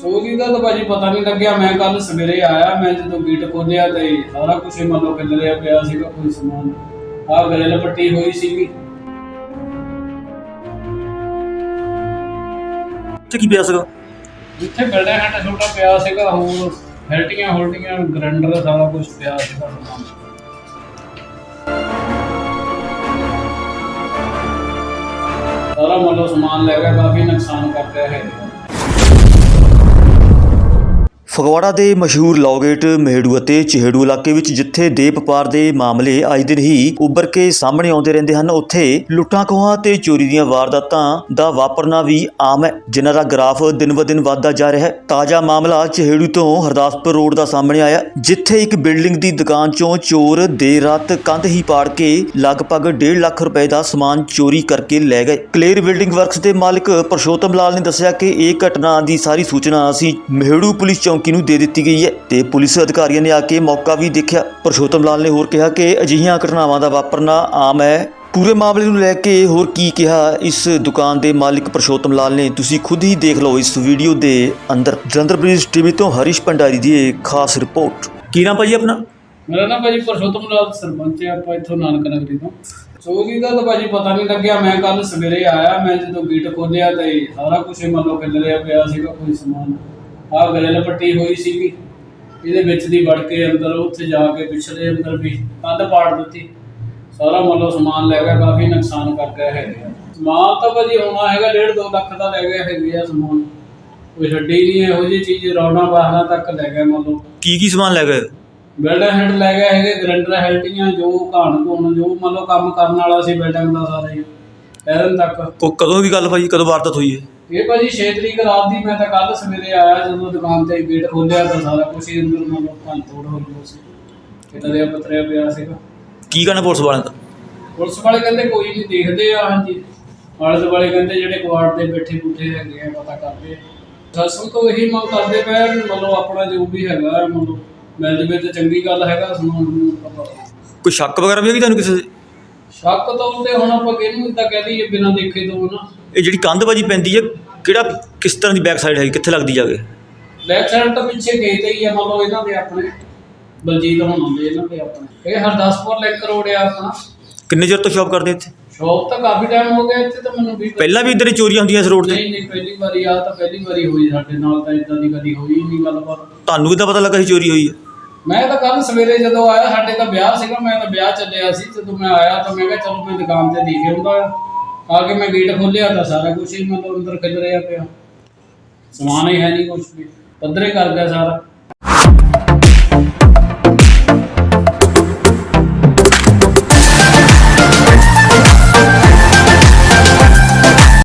ਚੋਰੀ ਦਾ ਤਾਂ ਭਾਜੀ ਪਤਾ ਨਹੀਂ ਲੱਗਿਆ ਮੈਂ ਕੱਲ ਸਵੇਰੇ ਆਇਆ ਮੈਂ ਜਦੋਂ ਗੇਟ ਖੋਲ੍ਹਿਆ ਤੇ ਸਾਰਾ ਕੁਝ ਮੰਨ ਲਓ ਖਿਲਰਿਆ ਪਿਆ ਸੀਗਾ ਕੋਈ ਸਮਾਨ। ਆਹ ਗਰੇਲ ਪੱਟੀ ਹੋਈ ਸੀਗੀ। ਤੇ ਕੀ ਪਿਆ ਸੀਗਾ? ਜਿੱਥੇ ਗੜਾ ਹੱਟ ਛੋਟਾ ਪਿਆ ਸੀਗਾ ਹੋਰ ਹੈਲਟੀਆਂ ਹੋਲਟੀਆਂ ਗਰੈਂਡਰ ਸਾਰਾ ਕੁਝ ਪਿਆ ਸੀਗਾ ਸਮਾਨ। ਸਾਰਾ ਮੰਨ ਲਓ ਸਮਾਨ ਲੈ ਗਿਆ ਕਾਫੀ ਨੁਕਸਾਨ ਕਰ ਰਿਹਾ ਹੈ ਫਗਵਾੜਾ ਦੇ ਮਸ਼ਹੂਰ ਲੌਗੇਟ ਮਹਿੜੂ ਅਤੇ ਚਿਹੜੂ ਇਲਾਕੇ ਵਿੱਚ ਜਿੱਥੇ ਦੇ ਵਪਾਰ ਦੇ ਮਾਮਲੇ ਅੱਜ ਦਿਨ ਹੀ ਉੱਭਰ ਕੇ ਸਾਹਮਣੇ ਆਉਂਦੇ ਰਹਿੰਦੇ ਹਨ, ਉੱਥੇ ਲੁੱਟਾਂ ਖੋਹਾਂ ਤੇ ਚੋਰੀ ਦੀਆਂ ਵਾਰਦਾਤਾਂ ਦਾ ਵਾਪਰਨਾ ਵੀ ਆਮ ਹੈ, ਜਿਨ੍ਹਾਂ ਦਾ ਗ੍ਰਾਫ ਦਿਨ-ਬ-ਦਿਨ ਵੱਧਦਾ ਜਾ ਰਿਹਾ ਹੈ। ਤਾਜ਼ਾ ਮਾਮਲਾ ਚਿਹੜੂ ਤੋਂ ਹਰਦਾਸਪੁਰ ਰੋਡ ਦਾ ਸਾਹਮਣੇ ਆਇਆ ਜਿੱਥੇ ਇੱਕ ਬਿਲਡਿੰਗ ਦੀ ਦੁਕਾਨ ਚੋਂ ਚੋਰ ਦੇਰ ਰਾਤ ਕੰਧ ਹੀ ਪਾੜ ਕੇ ਲਗਭਗ 1.5 ਲੱਖ ਰੁਪਏ ਦਾ ਸਮਾਨ ਚੋਰੀ ਕਰਕੇ ਲੈ ਗਏ। ਕਲੇਰ ਬਿਲਡਿੰਗ ਵਰਕਸ ਦੇ ਮਾਲਕ ਪਰਸ਼ੋਤਮ ਲਾਲ ਨੇ ਦੱਸਿਆ ਕਿ ਇਹ ਘਟਨਾ ਦੀ ਸਾਰੀ ਸੂਚਨਾ ਅਸੀਂ ਮਹਿੜੂ ਪੁਲਿਸ ਚੌਂਕੀ ਨੂੰ ਦੇ ਦਿੱਤੀ ਗਈ ਹੈ ਤੇ ਪੁਲਿਸ ਅਧਿਕਾਰੀਆਂ ਨੇ ਆ ਕੇ ਮੌਕਾ ਵੀ ਦੇਖਿਆ। ਪਰਸ਼ੋਤਮ ਲਾਲ ਨੇ ਹੋਰ ਕਿਹਾ ਕਿ ਅਜਿਹੀਆਂ ਘਟਨਾਵਾਂ ਦਾ ਵਾਪਰਨਾ ਆਮ ਹੈ। ਪੂਰੇ ਮਾਮਲੇ ਨੂੰ ਲੈ ਕੇ ਹੋਰ ਕੀ ਕਿਹਾ ਇਸ ਦੁਕਾਨ ਦੇ ਮਾਲਕ ਪਰਸ਼ੋਤਮ ਲਾਲ ਨੇ, ਤੁਸੀਂ ਖੁਦ ਹੀ ਦੇਖ ਲਓ ਇਸ ਵੀਡੀਓ ਦੇ ਅੰਦਰ। ਜਲੰਧਰ ਬ੍ਰਿਜ ਟੀਵੀ ਤੋਂ ਹਰੀਸ਼ ਭੰਡਾਰੀ ਦੀ ਇਹ ਖਾਸ ਰਿਪੋਰਟ। ਕੀ ਨਾਮ ਭਾਜੀ ਆਪਣਾ? ਮੇਰਾ ਨਾਮ ਭਾਜੀ ਪਰਸ਼ੋਤਮ ਲਾਲ ਸਰਪੰਚ ਹੈ, ਆਪਾਂ ਇੱਥੋਂ ਨਾਨਕ ਨਗਰੀ ਤੋਂ। ਚੋਰੀ ਦਾ ਤਾਂ ਭਾਜੀ ਪਤਾ ਨਹੀਂ ਲੱਗਿਆ, ਮੈਂ ਕੱਲ ਸਵੇਰੇ ਆਇਆ, ਮੈਂ ਜਦੋਂ ਗੇਟ ਖੋਲ੍ਹਿਆ ਤੇ ਸਾਰਾ ਕੁਝ ਮੰਨ ਲਓ ਖਿਲਰਿਆ ਪਿਆ ਸੀਗਾ, ਕੋਈ ਸਮਾਨ ਆਹ ਗਰੇਲ ਪੱਟੀ ਹੋਈ ਸੀਗੀ। ਇਹਦੇ ਵਿੱਚ ਦੀ ਵੜ ਕੇ ਅੰਦਰ ਉੱਥੇ ਜਾ ਕੇ ਪਿਛਲੇ ਅੰਦਰ ਵੀ ਕੰਧ ਪਾੜ ਦਿੱਤੀ। ਸਾਰਾ ਮੰਨ ਲਓ ਸਮਾਨ ਲੈ ਗਿਆ ਕਾਫੀ ਨੁਕਸਾਨ ਕਰ ਗਿਆ ਹੈਗਾ। ਸਮਾਨ ਤਾਂ ਭਾਜੀ ਹੋਣਾ ਹੈਗਾ 1.5 2 ਲੱਖ ਦਾ ਲੈ ਗਿਆ ਹੈਗੇ ਸਮਾਨ। ਕੋਈ ਛੱਡੀ ਨਹੀਂ ਇਹੋ ਜਿਹੀ ਚੀਜ਼ ਰੌਣਾ ਬਾਹਰਾਂ ਤੱਕ ਲੈ ਗਿਆ ਮੰਨ ਲਓ ਕੀ ਕੀ ਸਮਾਨ ਲੈ ਗਏ? ਬਿਲਡਰ ਹੈਡ ਲੈ ਗਿਆ ਹੈਗੇ ਗਰੈਂਡਰ ਹੈਲਟੀਆਂ ਜੋ ਘਾਣ ਘੋਣ ਜੋ ਮੰਨ ਲਓ ਕੰਮ ਕਰਨ ਵਾਲਾ ਸੀ ਬਿਲਡਿੰਗ ਦਾ ਸਾਰਾ ਐਰਨ ਤੱਕ। ਕੋ ਕਦੋਂ ਦੀ ਗੱਲ ਭਾਜੀ? ਕਦੋਂ ਵਾਰਦਾਤ ਹੋਈ ਹੈ? ਇਹ ਭਾਜੀ 6 ਤਰੀਕ ਰਾਤ ਦੀ ਮੈਂ ਤਾਂ ਕੱਲ ਸਵੇਰੇ ਆਇਆ ਜਦੋਂ ਦੁਕਾਨ ਤੇ ਗੇਟ ਖੋਲ੍ਹਿਆ ਤਾਂ ਸਾਰਾ ਕੁਝ ਹੀ ਅੰਦਰ ਮੰਨ ਭੰਨ ਤੋੜ ਹੋ ਗਈ ਸੀ। ਕਿਤਰੇ ਪਤਰਿਆ ਪਿਆ ਸੀਗਾ ਕੀ ਕਹਿਣਾ ਪੁਲਿਸ ਵਾਲਿਆਂ ਦਾ? ਪੁਲਿਸ ਵਾਲੇ ਕਹਿੰਦੇ ਕੋਈ ਨਹੀਂ ਦੇਖਦੇ ਆ ਹਾਂਜੀ। ਆਲੇ ਦੁਆਲੇ ਕਹਿੰਦੇ ਜਿਹੜੇ ਕੁਆਰਡ ਤੇ ਬੈਠੇ ਬੁੱਠੇ ਹੈਗੇ ਆ ਪਤਾ ਕਰਦੇ ਸਭ ਤੋਂ ਇਹੀ ਮੰਗ ਕਰਦੇ ਪਏ ਲਓ ਆਪਣਾ ਜੋ ਵੀ ਹੈਗਾ ਮੰਨ ਲਓ ਮਿਲ ਜਵੇ ਤੇ ਚੰਗੀ ਗੱਲ ਹੈਗਾ ਨੂੰ ਪਤਾ। ਕੋਈ ਸ਼ੱਕ ਵਗੈਰਾ ਵੀ ਹੈ ਕਿ ਤੁਹਾਨੂੰ ਕਿਸੇ ਦੇ? ਸ਼ੱਕ ਤਾਂ ਉਹਦੇ ਹੁਣ ਆਪਾਂ ਕਿਹਨੂੰ ਇਦਾਂ ਕਹਿ ਦਈਏ ਬਿਨਾਂ ਦੇਖੇ ਤੋਂ ਨਾ। ਇਹ ਜਿਹੜੀ ਕੰਧ ਪੈਂਦੀ ਹੈ ਕਿਹੜਾ ਕਿਸ ਤਰ੍ਹਾਂ ਦੀ ਬੈਕ ਸਾਈਡ ਹੈ ਕਿੱਥੇ ਲੱਗਦੀ ਜਾ ਕੇ? ਲੈਫਟ ਸਾਈਡ ਤਾਂ ਪਿੱਛੇ ਗਏ ਤੇ ਹੀ ਆ ਮੰਨ ਲਓ ਇਹਨਾਂ ਦੇ ਆਪਣੇ। ਬਲਜੀਤ ਹੁਣ ਆਉਂਦੇ ਇਹਨਾਂ ਦੇ ਆਪਣੇ। ਇਹ ਹਰਦਾਸਪੁਰ ਲਿੰਕ ਰੋਡ ਆ ਆਪਣਾ। ਕਿੰਨੇ ਚਿਰ ਤੋਂ ਸ਼ਾਪ ਕਰਦੇ ਇੱਥੇ? ਸ਼ੌਪ ਤਾਂ ਕਾਫੀ ਟਾਈਮ ਹੋ ਗਿਆ ਇੱਥੇ ਤਾਂ ਮੈਨੂੰ ਵੀ। ਪਹਿਲਾਂ ਵੀ ਇੱਧਰ ਹੀ ਚੋਰੀਆਂ ਹੁੰਦੀਆਂ ਇਸ ਰੋਡ ਤੇ? ਨਹੀਂ ਨਹੀਂ ਪਹਿਲੀ ਵਾਰੀ ਆ ਤਾਂ ਪਹਿਲੀ ਵਾਰੀ ਹੋਈ ਸਾਡੇ ਨਾਲ ਤਾਂ ਇਦਾਂ ਦੀ ਕਦੀ ਹੋਈ ਨਹੀਂ ਗੱਲਬਾਤ। ਤੁਹਾਨੂੰ ਕਿੱਦਾਂ ਪਤਾ ਲੱਗਾ ਸੀ ਚੋਰੀ ਹੋਈ ਹੈ? ਮੈਂ ਤਾਂ ਕੱਲ ਸਵੇਰੇ ਜਦੋਂ ਆਇਆ, ਸਾਡੇ ਤਾਂ ਵਿਆਹ ਸੀਗਾ, ਮੈਂ ਤਾਂ ਵਿਆਹ ਚੱਲਿਆ ਸੀ। ਜਦੋਂ ਮੈਂ ਆਇਆ ਤਾਂ ਮੈਂ ਕਿਹਾ, ਚਲੋ ਮੈਂ ਦੁਕਾਨ ਤੇ ਦੇਖ ਆਉਂਦਾ ਆ ਕੇ ਮੈਂ ਗੇਟ ਖੋਲਿਆ ਤਾਂ ਸਾਰਾ ਕੁਝ ਹੀ, ਮਤਲਬ ਅੰਦਰ ਖਿਲ ਰਿਹਾ ਪਿਆ। ਸਮਾਨ ਹੀ ਹੈ ਨਹੀਂ ਕੁਝ ਵੀ। ਪੱਧਰੇ ਕਰ ਗਿਆ ਸਾਰਾ।